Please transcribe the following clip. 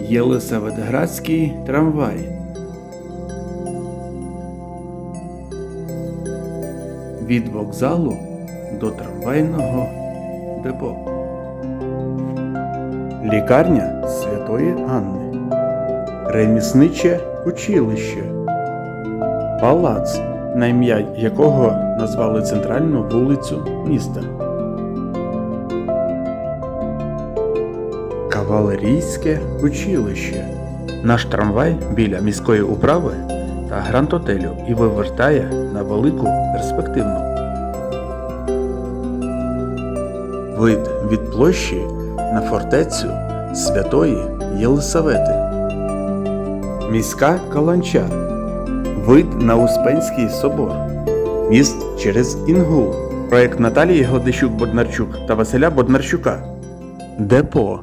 Єлисаветградський трамвай. Від вокзалу до трамвайного депо. Лікарня Святої Анни. Ремісниче училище. Палац, на ім'я якого назвали центральну вулицю міста. Кавалерійське училище. Наш трамвай біля міської управи та гранд-отелю і вивертає на велику перспективну. Вид від площі на фортецю Святої Єлисавети. Міська Каланча. Вид на Успенський собор. Міст через Інгул. Проект Наталії Годищук Боднарчук та Василя Боднарчука. Депо.